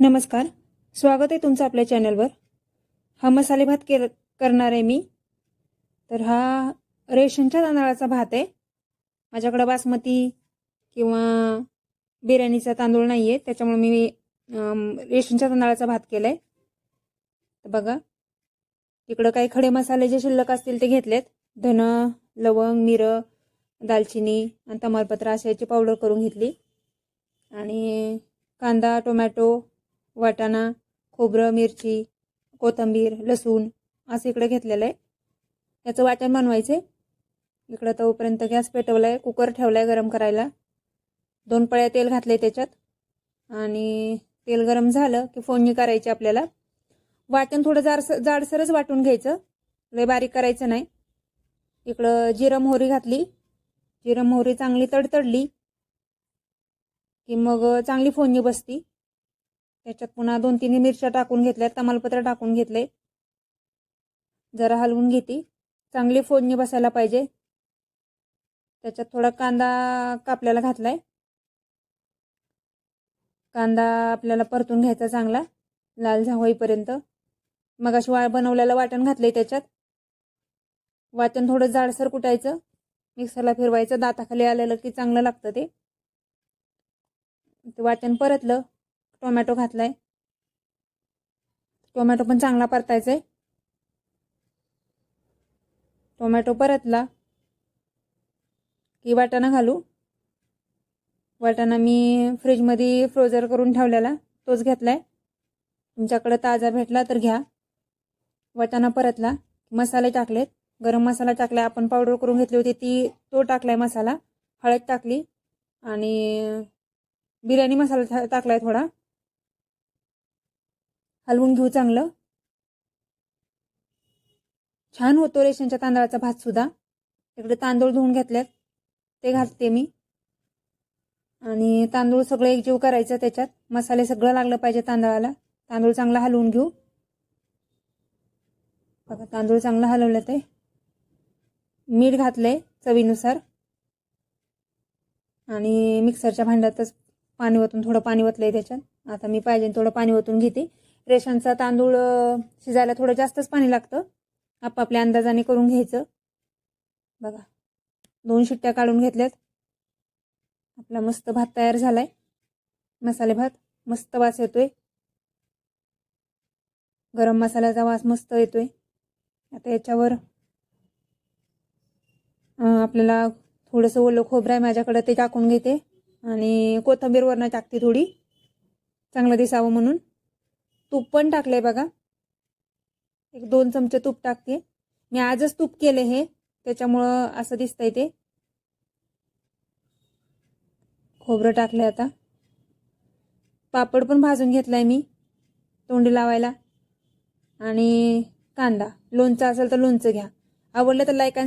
नमस्कार. स्वागत आहे तुमचं आपल्या चॅनलवर. हा मसाले भात के करणार आहे मी. तर हा रेशनच्या तांदळाचा भात आहे. माझ्याकडं बासमती किंवा बिर्याणीचा तांदूळ नाही आहे त्याच्यामुळे मी रेशनच्या तांदळाचा भात केला आहे तर बघा. इकडं काही खडे मसाले जे शिल्लक असतील ते घेतलेत. धन लवंग मिरं दालचिनी आणि तमालपत्र अशा याची पावडर करून घेतली. आणि कांदा टोमॅटो वाटाणा खोबरं मिरची कोथिंबीर लसूण असं इकडे घेतलेलं आहे. याचं वाटण बनवायचं आहे इकडं तोपर्यंत गॅस पेटवला आहे कुकर ठेवला आहे गरम करायला. दोन पळ्या तेल घातलं आहे त्याच्यात. आणि तेल गरम झालं की फोडणी करायची आपल्याला. वाटण थोडं जाडस जाडसरच वाटून घ्यायचं. लय बारीक करायचं नाही. इकडं जिरं मोहरी घातली. जिरं मोहरी चांगली तडतडली की मग चांगली फोडणी बसती. त्याच्यात पुन्हा दोन तीन मिरच्या टाकून घेतल्या तमालपत्र टाकून घेतले. जरा हलवून घेते. चांगली फोडणी बसायला पाहिजे. त्याच्यात थोडा कांदा कापल्याला घातलाय. कांदा आपल्याला परतून घ्यायचा चांगला लाल होईपर्यंत. मग अशी वा बनवलेलं वाटण घातलंय त्याच्यात. वाटण थोडं जाडसर कुटायचं. मिक्सरला फिरवायचं. दाताखाली आलेलं की चांगलं लागतं ते. ते वाटण परतलं. टोमॅटो घातलाय. टोमॅटो पण चांगला परतायचा आहे टोमॅटो परतला की वाटाणा घालू. वाटाणा मी फ्रीजमध्ये फ्रोझर करून ठेवलेला तोच घेतलाय. तुमच्याकडे ताजा भेटला तर घ्या. वाटाणा परतला मसाले टाकलेत. गरम मसाला टाकला आपण पावडर करून घेतली होती ती तो टाकलाय मसाला. हळद टाकली आणि बिर्याणी मसाला टाकलाय थोडा. हलवून घेऊ चांगलं. छान होतो रेशनच्या तांदळाचा भात सुद्धा. इकडे तांदूळ धुवून घेतल्यात ते घालते मी. आणि तांदूळ सगळं एकजीव करायचं त्याच्यात. मसाले सगळं लागलं पाहिजे तांदळाला. तांदूळ चांगला हलवून घेऊ. बघा तांदूळ चांगला हलवलं ते. मीठ घातलंय चवीनुसार. आणि मिक्सरच्या भांड्यातच पाणी ओतून थोडं पाणी ओतलंय त्याच्यात. आता मी पाहिजे थोडं पाणी ओतून घेते. रेशनचा तांदूळ शिजायला थोडं जास्तच पाणी लागतं. आपापल्या अंदाजाने करून घ्यायचं. बघा दोन शिट्ट्या काढून घेतल्यात. आपला मस्त भात तयार झालाय. मसाले भात मस्त वास येतोय. गरम मसाल्याचा वास मस्त येतोय. आता याच्यावर आपल्याला थोडंसं ओलं खोबरं आहे माझ्याकडं ते टाकून घेते. आणि कोथंबीर वरनं टाकते थोडी. चांगलं दिसावं म्हणून. तूप पण टाकलंय बघा. एक दोन चमचे तूप टाकते. मी आजच तूप केले हे त्याच्यामुळं असं दिसतंय ते. खोबरं टाकलंय आता. पापड पण भाजून घेतलाय मी तोंडी लावायला. आणि कांदा लोणचं असेल तर लोणचं घ्या. आवडलं तर लाईक आणि